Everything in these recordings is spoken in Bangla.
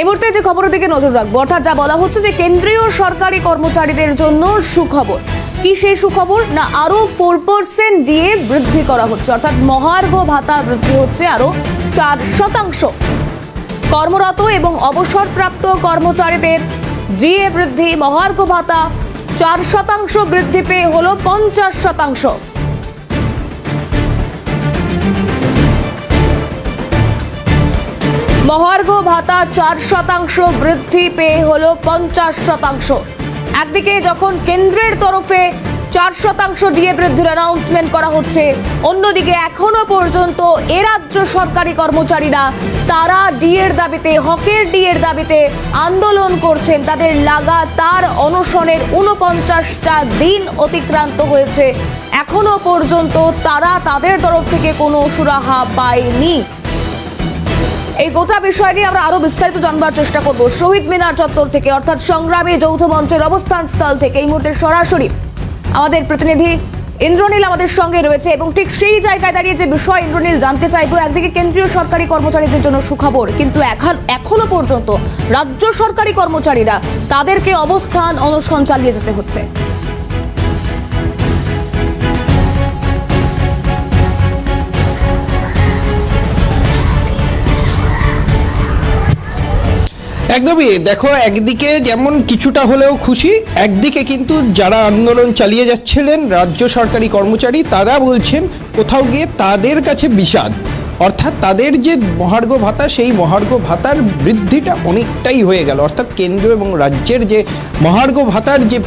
এই মুহূর্তে যে খবরের দিকে নজর রাখব, অর্থাৎ যা বলা হচ্ছে যে কেন্দ্রীয় সরকারি কর্মচারীদের জন্য সুখবর। কি সেই সুখবর? না আরও ফোর পার্সেন্ট দিয়ে বৃদ্ধি করা হচ্ছে। অর্থাৎ মহার্ঘ ভাতা বৃদ্ধি হচ্ছে আরও চার শতাংশ। কর্মরত এবং অবসরপ্রাপ্ত কর্মচারীদের জিএ বৃদ্ধি, মহার্ঘ ভাতা চার শতাংশ বৃদ্ধি পেয়ে হলো পঞ্চাশ শতাংশ। মহার্ঘ ভাতা চার শতাংশ বৃদ্ধি পেয়ে হল পঞ্চাশ শতাংশ। একদিকে যখন কেন্দ্রের তরফে চার শতাংশ ডিএ বৃদ্ধির অ্যানাউন্সমেন্ট করা হচ্ছে, অন্যদিকে এখনও পর্যন্ত এ রাজ্য সরকারি কর্মচারীরা তারা ডিএর দাবিতে, হকের ডিএর দাবিতে আন্দোলন করছেন। তাদের লাগাতার অনশনের উনপঞ্চাশটা দিন অতিক্রান্ত হয়েছে। এখনও পর্যন্ত তারা তাদের তরফ থেকে কোনো সুরাহা পায়নি। এই গোটা বিষয় নিয়ে আমরা আরও বিস্তারিত জানবার চেষ্টা করব। শহীদ মিনার চত্বর থেকে, অর্থাৎ সংগ্রামী যৌথ মঞ্চের অবস্থান স্থল থেকে এই মুহূর্তে সরাসরি আমাদের প্রতিনিধি ইন্দ্রনীল আমাদের সঙ্গে রয়েছে এবং ঠিক সেই জায়গায় দাঁড়িয়ে যে বিষয় ইন্দ্রনীল জানতে চাইব একদিকে কেন্দ্রীয় সরকারি কর্মচারীদের জন্য সুখবর, কিন্তু এখন, এখনও পর্যন্ত রাজ্য সরকারি কর্মচারীরা তাদেরকে অবস্থান, অনশন চালিয়ে যেতে হচ্ছে। একদমই। দেখো, একদিকে যেমন কিছুটা হলেও খুশি, একদিকে কিন্তু যারা আন্দোলন চালিয়ে যাচ্ছিলেন রাজ্য সরকারি কর্মচারী, তারা বলছেন কোথাও গিয়ে তাদের কাছে বিষাদ। অর্থাৎ তাদের যে মহার্ঘ ভাতা, সেই মহার্ঘ ভাতার বৃদ্ধিটা অনেকটাই হয়ে গেল। অর্থাৎ কেন্দ্র এবং রাজ্যের যে মহার্ঘ ভাতার যে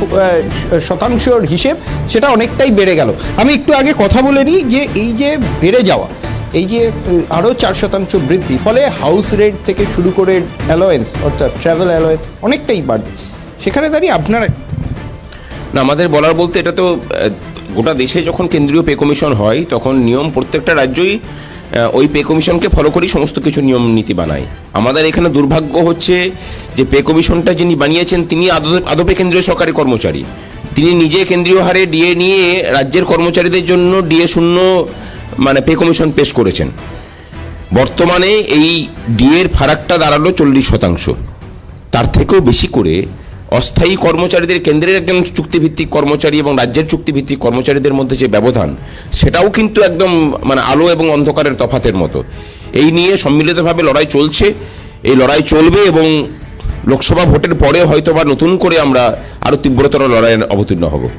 শতাংশর হিসেব, সেটা অনেকটাই বেড়ে গেল। আমি একটু আগে কথা বলে নিই যে এই যে বেড়ে যাওয়া এই যে আরও চার শতাংশ বৃদ্ধি। ফলে হাউস রেট থেকে শুরু করে অ্যালোয়েন্স, অর্থাৎ ট্রাভেল অ্যালোয়েন্স, অনেকটাই বাড়বে সেখানে দাঁড়িয়ে আপনারা না, আমাদের বলার বলতে এটা তো গোটা দেশে যখন কেন্দ্রীয় পে কমিশন হয়, তখন নিয়ম প্রত্যেকটা রাজ্যই ওই পে কমিশনকে ফলো করেই সমস্ত কিছু নিয়ম নীতি বানায়। আমাদের এখানে দুর্ভাগ্য হচ্ছে যে পে কমিশনটা যিনি বানিয়েছেন, তিনি আদৌ- আদপে কেন্দ্রীয় সরকারি কর্মচারী। তিনি নিজে কেন্দ্রীয় হারে ডিএ নিয়ে রাজ্যের কর্মচারীদের জন্য ডিএ শূন্য মানে পে কমিশন পেশ করেছেন। বর্তমানে এই ডিএর ফারাকটা দাঁড়াল চল্লিশ শতাংশ। তার থেকেও বেশি করে অস্থায়ী কর্মচারীদের, কেন্দ্রের একজন চুক্তিভিত্তিক কর্মচারী এবং রাজ্যের চুক্তিভিত্তিক কর্মচারীদের মধ্যে যে ব্যবধান, সেটাও কিন্তু একদম মানে আলো এবং অন্ধকারের তফাতের মতো। এই নিয়ে সম্মিলিতভাবে লড়াই চলছে। এই লড়াই চলবে এবং লোকসভা ভোটের পরে হয়তো বা নতুন করে আমরা আরও তীব্রতর লড়াইয়ে অবতীর্ণ হব।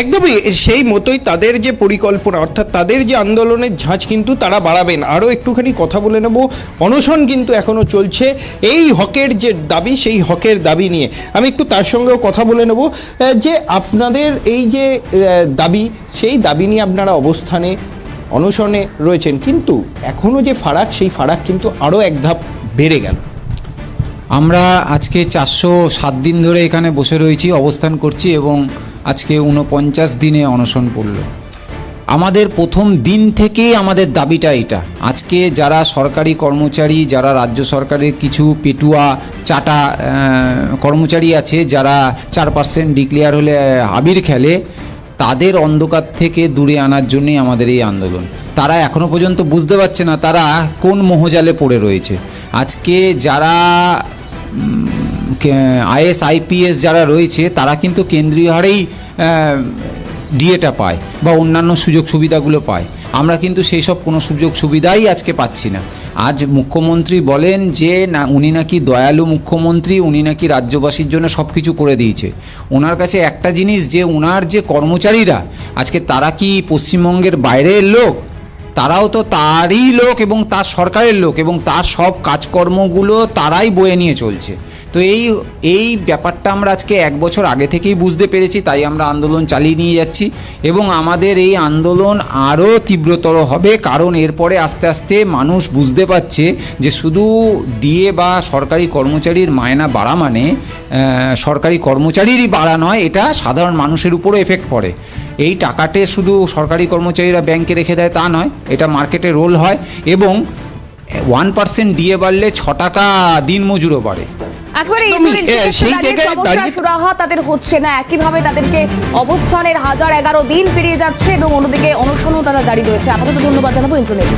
একদমই সেই মতোই তাদের যে পরিকল্পনা, অর্থাৎ তাদের যে আন্দোলনের ঝাঁজ কিন্তু তারা বাড়াবেন। আরও একটুখানি কথা বলে নেব। অনশন কিন্তু এখনও চলছে। এই হকের যে দাবি, সেই হকের দাবি নিয়ে। আমি একটু তার সঙ্গেও কথা বলে নেব। যে আপনাদের এই যে দাবি, সেই দাবি নিয়ে আপনারা অবস্থানে, অনশনে রয়েছেন। কিন্তু এখনও যে ফারাক, সেই ফারাক কিন্তু আরও এক ধাপ বেড়ে গেল। আমরা আজকে চারশো সাত দিন ধরে এখানে বসে রয়েছি, অবস্থান করছি এবং আজকে উনপঞ্চাশ দিনে অনশন পড়ল। আমাদের প্রথম দিন থেকেই আমাদের দাবিটা এটা। আজকে যারা সরকারি কর্মচারী, যারা রাজ্য সরকারের কিছু পেটুয়া, চাটা কর্মচারী আছে, যারা চার পার্সেন্ট ডিক্লেয়ার হলে আবির খেলে, তাদের অন্ধকার থেকে দূরে আনার জন্যই আমাদের এই আন্দোলন। তারা এখনও পর্যন্ত বুঝতে পারছে না তারা কোন মোহজালে পড়ে রয়েছে। আজকে যারা আইএস, আইপিএস যারা রয়েছে, তারা কিন্তু কেন্দ্রীয় হারেই ডিএটা পায় বা অন্যান্য সুযোগ সুবিধাগুলো পায়। আমরা কিন্তু সেই সব কোনো সুযোগ সুবিধাই আজকে পাচ্ছি না। আজ মুখ্যমন্ত্রী বলেন যে, না, উনি নাকি দয়ালু মুখ্যমন্ত্রী, উনি নাকি রাজ্যবাসীর জন্য সব কিছু করে দিয়েছে। ওনার কাছে একটা জিনিস, যে ওনার যে কর্মচারীরা, আজকে তারা কি পশ্চিমবঙ্গের বাইরের লোক? তারাও তো তারই লোক এবং তার সরকারের লোক এবং তার সব কাজকর্মগুলো তারাই বয়ে নিয়ে চলছে। তো এই এই ব্যাপারটা আমরা আজকে এক বছর আগে থেকেই বুঝতে পেরেছি, তাই আমরা আন্দোলন চালিয়ে নিয়ে যাচ্ছি এবং আমাদের এই আন্দোলন আরও তীব্রতর হবে, কারণ এরপরে আস্তে আস্তে মানুষ বুঝতে পারছে যে শুধু ডিএ বা সরকারি কর্মচারীর মায়না বাড়া মানে সরকারি কর্মচারীরই বাড়া নয়, এটা সাধারণ মানুষের উপরও এফেক্ট পড়ে। এই টাকাটে শুধু সরকারি কর্মচারীরা ব্যাংকে রেখে দেয় তা নয়, এটা মার্কেটে রোল হয় এবং ওয়ান পার্সেন্ট দিয়ে বাড়লে ছ টাকা দিন মজুরও বাড়ে। একবারে সেক্ষেত্রে সেই জায়গায় সুরাহা তাদের হচ্ছে না। একইভাবে তাদেরকে অবস্থানের হাজার এগারো দিন পেরিয়ে যাচ্ছে এবং অন্যদিকে অনশনও তারা জারি রয়েছে আপাতত ধন্যবাদ জানাব ইন্দ্রনীল